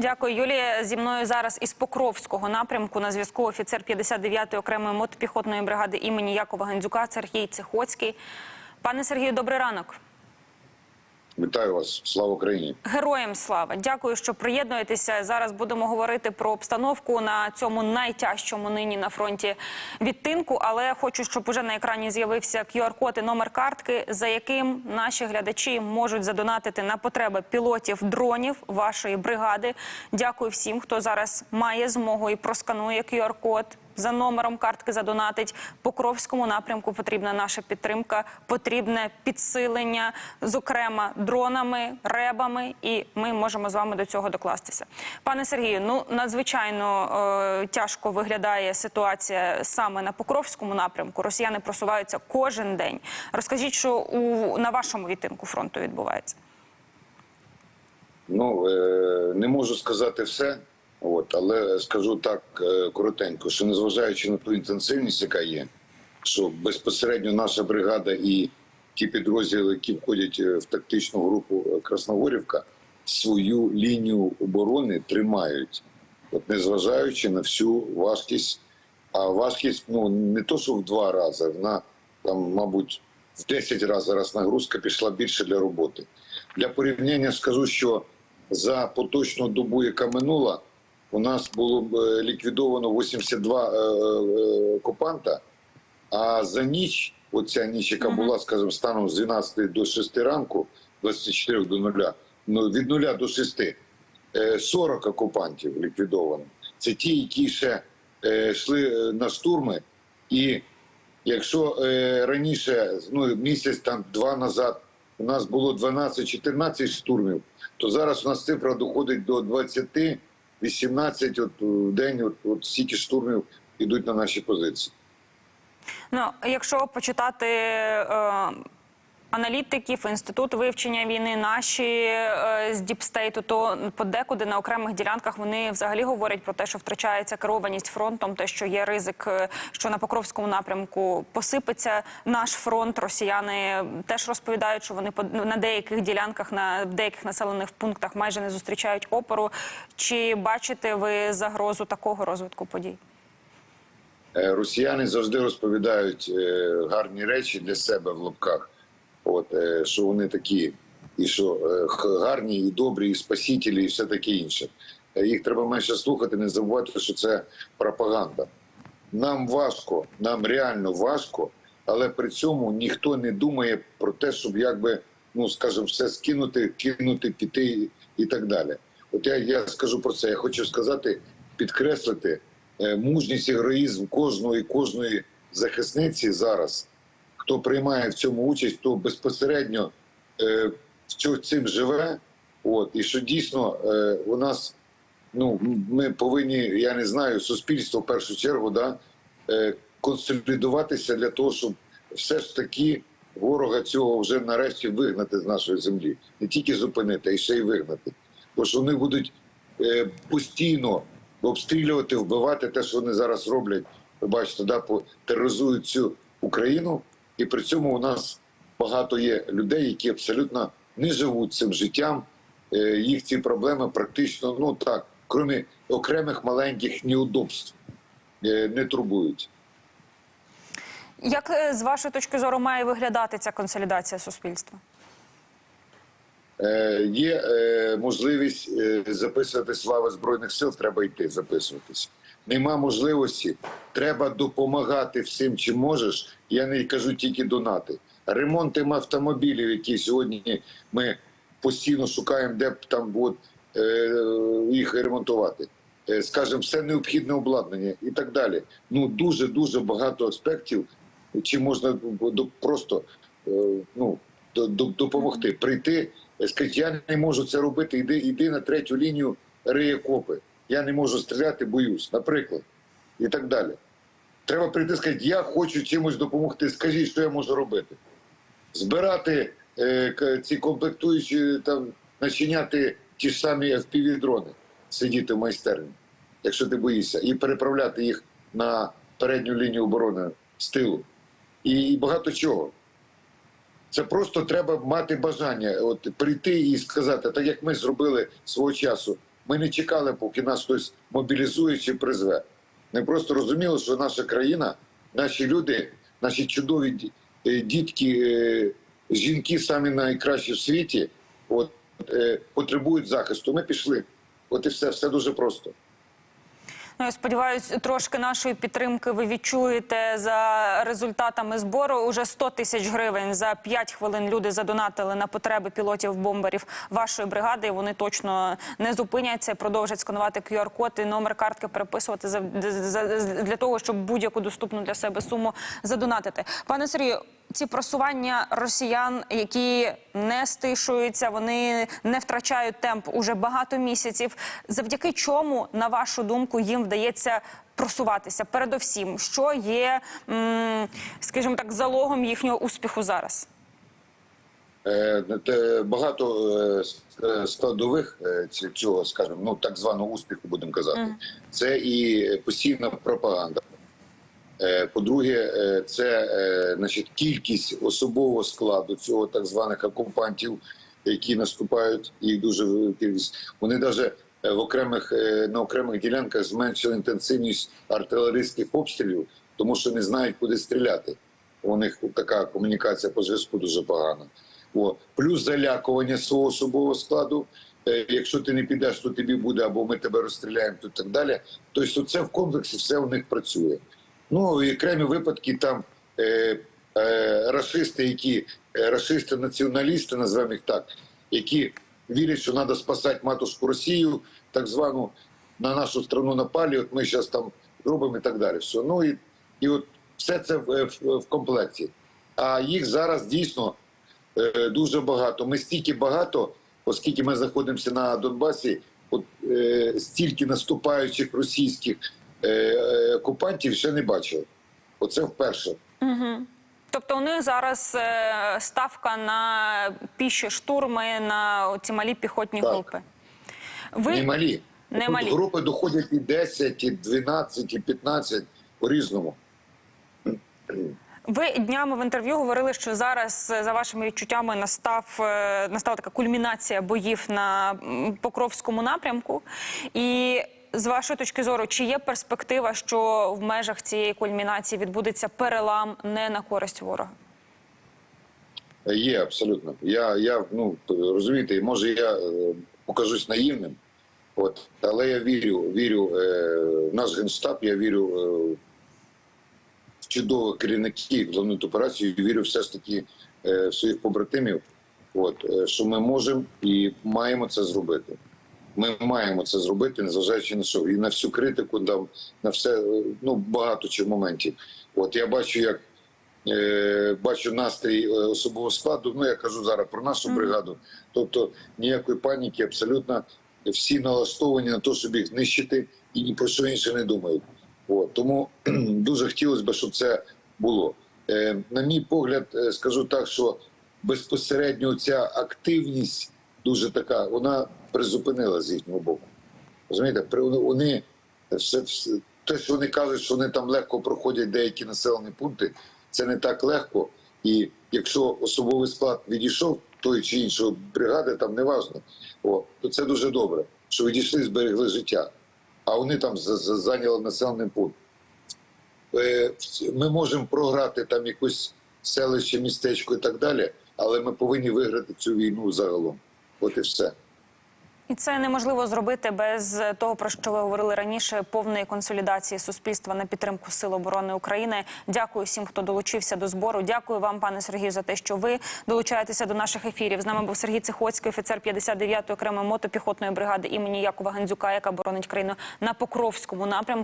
Дякую, Юлія. Зі мною зараз із Покровського напрямку на зв'язку офіцер 59-ї окремої мотопіхотної бригади імені Якова Гандзюка Сергій Цихоцький. Пане Сергію, добрий ранок. Вітаю вас, слава Україні. Героям слава! Дякую, що приєднуєтеся. Зараз будемо говорити про обстановку на цьому найтяжчому нині на фронті відтинку. Але хочу, щоб уже на екрані з'явився QR-код і номер картки, за яким наші глядачі можуть задонатити на потреби пілотів дронів вашої бригади. Дякую всім, хто зараз має змогу і просканує QR-код. За номером картки задонатить Покровському напрямку. Потрібна наша підтримка, потрібне підсилення, зокрема дронами, ребами, і ми можемо з вами до цього докластися. Пане Сергію, ну надзвичайно е, тяжко виглядає ситуація саме на Покровському напрямку. Росіяни просуваються кожен день. Розкажіть, що у на вашому відтинку фронту відбувається. Ну е, не можу сказати все, от але скажу так е, коротенько, що незважаючи на ту інтенсивність, яка є, що безпосередньо наша бригада і ті підрозділи, які входять е, в тактичну групу е, Красногорівка, свою лінію оборони тримають, от незважаючи на всю важкість. А важкість ну не то, що в два рази, вона там, мабуть, в 10 разів зараз нагрузка пішла більше для роботи. Для порівняння скажу, що за поточну добу, яка минула, у нас було б, е, ліквідовано 82 е, е, окупанта, а за ніч, оця ніч, яка була, скажімо, станом з 12 до 6 ранку, 24 до 0, ну, від 0 до 6, е, 40 окупантів ліквідовано. Це ті, які ще йшли на штурми. І якщо раніше, ну місяць там два назад, у нас було 12-14 штурмів, то зараз у нас цифра доходить до 20, 18 от, в день. От, от стільки штурмів йдуть на наші позиції. Ну, якщо почитати е, аналітиків, інститут вивчення війни, наші е, з Діпстейту, то подекуди на окремих ділянках вони взагалі говорять про те, що втрачається керованість фронтом, те, що є ризик, е, що на Покровському напрямку посипеться наш фронт. Росіяни теж розповідають, що вони по- на деяких ділянках, на деяких населених пунктах майже не зустрічають опору. Чи бачите ви загрозу такого розвитку подій? Е, Росіяни завжди розповідають е, гарні речі для себе в лапках. Е, що вони такі, і що е, гарні, і добрі, і спасителі, і все таке інше. Е, Їх треба менше слухати, не забувати, що це пропаганда. Нам важко, нам реально важко, але при цьому ніхто не думає про те, щоб якби, ну скажімо, все скинути, кинути, піти і так далі. От я, я скажу про це. Я хочу сказати, підкреслити мужність і героїзм кожного і кожної захисниці зараз, хто приймає в цьому участь, хто безпосередньо е, цим живе. От і що дійсно е, у нас ну ми повинні, я не знаю, суспільство в першу чергу, да, е, консолідуватися для того, щоб все ж таки ворога цього вже нарешті вигнати з нашої землі, не тільки зупинити, а й ще й вигнати. Бо що вони будуть е, постійно обстрілювати, вбивати те, що вони зараз роблять. Ви бачите, да, тероризують цю Україну, і при цьому у нас багато є людей, які абсолютно не живуть цим життям. Е, Їх ці проблеми практично, ну так, крім окремих маленьких неудобств, е, не турбують. Як е, з вашої точки зору має виглядати ця консолідація суспільства? Є е, можливість записуватись в лави збройних сил, треба йти записуватись. Нема можливості, треба допомагати всім, чим можеш. Я не кажу тільки донати. Ремонтом автомобілів, які сьогодні ми постійно шукаємо, де б там от, е, їх ремонтувати. Е, Скажімо, все необхідне обладнання і так далі. Ну дуже дуже багато аспектів, чи можна просто е, ну, до- до- допомогти прийти. е, Сказати, я не можу це робити. Іди, іди на третю лінію риє копи. Я не можу стріляти, боюсь, наприклад, і так далі. Треба прийти і сказати, я хочу чимось допомогти. Скажіть, що я можу робити. Збирати е, ці комплектуючі, там, начиняти ті ж самі FPV-дрони, сидіти в майстерні, якщо ти боїшся, і переправляти їх на передню лінію оборони з тилу. І, багато чого. Це просто треба мати бажання от, прийти і сказати, так як ми зробили свого часу ми не чекали, поки нас хтось мобілізує чи призве. Ми просто розуміли, що наша країна, наші люди, наші чудові е, дітки, е, жінки самі найкращі в світі, от, е, потребують захисту. Ми пішли. От і все, все дуже просто. Ну, я сподіваюся, трошки нашої підтримки ви відчуєте за результатами збору. Уже 100 тисяч гривень за 5 хвилин люди задонатили на потреби пілотів-бомберів вашої бригади. І вони точно не зупиняться, продовжать сканувати QR-код і номер картки переписувати за, для того, щоб будь-яку доступну для себе суму задонатити. Пане Сергію, ці просування росіян, які не стишуються, вони не втрачають темп уже багато місяців. Завдяки чому, на вашу думку, їм вдається просуватися? Передовсім, що є, скажімо так, залогом їхнього успіху зараз? Е, багато е, складових е, цього, скажімо, ну так званого успіху, будемо казати. Це і постійна пропаганда. Е, По-друге, е, це е, значить, кількість особового складу цього так званих окупантів, які наступають, їх дуже кількість. Вони навіть в окремих на окремих ділянках зменшили інтенсивність артилерійських обстрілів, тому що не знають, куди стріляти. У них така комунікація по зв'язку дуже погана. О, плюс залякування свого особового складу. Якщо ти не підеш, то тобі буде, або ми тебе розстріляємо, то так далі. Тобто, це в комплексі все у них працює. Ну і окремі випадки там е, е, расисти, які е, расисти, націоналісти, називаємо їх так, які вірять, що треба спасати матушку Росію, так звану на нашу страну напалі. От ми зараз там робимо і так далі. Все. Ну і, і от все це в, в, в комплекті. А їх зараз дійсно е, дуже багато. Ми стільки багато, оскільки ми знаходимося на Донбасі, от е, стільки наступаючих російських окупантів ще не бачив. Оце вперше. Тобто у них зараз е, ставка на піші штурми, на ці малі піхотні Так. групи. Ви Не малі. Не Тут малі. Групи доходять і 10, і 12, і 15 по-різному. Ви днями в інтерв'ю говорили, що зараз, е, за вашими відчуттями, настав е, настала така кульмінація боїв на Покровському напрямку. І з вашої точки зору, чи є перспектива, що в межах цієї кульмінації відбудеться перелам не на користь ворога? Є абсолютно. Я, я ну розумієте, може я е, покажусь наївним, от, але я вірю, вірю е, в наш генштаб, я вірю е, в чудових керівників головної операції, вірю все ж таки е, в своїх побратимів. От, е, що ми можемо і маємо це зробити. Ми маємо це зробити, незважаючи на що. І на всю критику, на все, е, ну багато чи моментів. От я бачу, як е, бачу настрій е, особового складу. Ну я кажу зараз про нашу бригаду. Тобто ніякої паніки, абсолютно всі налаштовані на те, щоб їх знищити і ні про що інше не думають. От тому дуже хотілося б, щоб це було. Е, на мій погляд, е, скажу так, що безпосередньо ця активність дуже така, вона призупинила з їхнього боку. Розумієте, вони- все, те, що вони кажуть, що вони там легко проходять деякі населені пункти, це не так легко. І якщо особовий склад відійшов тої чи іншої бригади, там неважно, о, то це дуже добре, що відійшли, зберегли життя. А вони там за- за- зайняли населений пункт. Е, Ми можемо програти там якось селище, містечко і так далі, але ми повинні виграти цю війну загалом. От і все. І це неможливо зробити без того, про що ви говорили раніше, повної консолідації суспільства на підтримку Сил оборони України. Дякую всім, хто долучився до збору. Дякую вам, пане Сергію, за те, що ви долучаєтеся до наших ефірів. З нами був Сергій Цихоцький, офіцер 59-ї окремої мотопіхотної бригади імені Якова Гандзюка, яка боронить країну на Покровському напрямку.